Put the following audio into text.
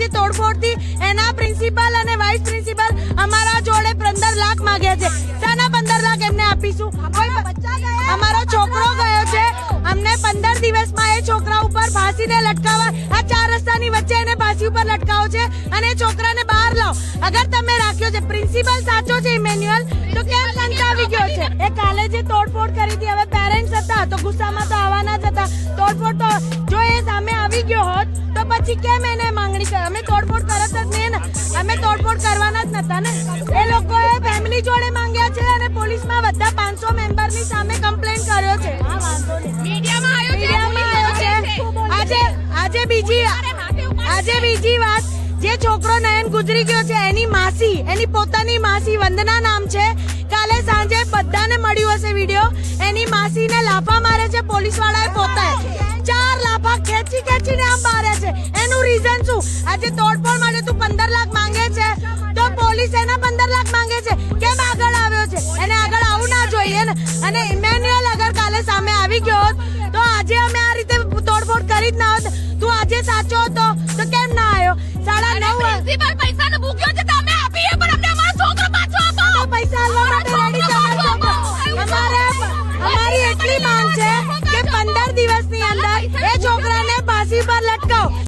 જે તોડફોડથી એના પ્રિન્સિપાલ અને વાઇસ પ્રિન્સિપાલ અમારા જોડે પંદર લાખ માંગ્યા છે. શાના પંદર લાખ એમને આપીશું. અમારો છોકરો ગયો છે. અમને પંદર દિવસમાં એ છોકરા ઉપર ફાંસીને લટકાવવા આ ચાર રસ્તાની વચ્ચે એને ફાંસી ઉપર લટકાવો છે અને એ છોકરાને બહાર લાવો. અગર તમે રાખ્યો છે. પ્રિન્સિપલ સાચો છે ઇમેન્યુઅલ? તો કેમ સંતાવી ગયો છે? એ કાલે જે તોડફોડ કરી હતી હવે પેરેન્ટ્સ હતા તો ગુસ્સામાં તો આવવાના જ હતા. તોડફોડ તો જો એ સામે આવી ગયો હોત તો પછી કેમ જોડે માંગ્યા છે અને પોલીસમાં બધા પાંચસો મેમ્બરની સામે કમ્પ્લેન કર્યો છે. આજે બીજી આજે બીજી વાત જે છોકરો નયન ગુજરી ગયો છે એની માસી એની પોતાની માસી વંદના નામ છે. કાલે સાંજે બધાને મળ્યું હશે વીડિયો એની માસીને લાફા મારે છે પોલીસ વાળાએ પોતાએ. ચાર લાફા. ખેંચી ખેંચીને આમ મારે છે. એનું રીઝન શું? આજે તોડફોડ માટે And Ano, man,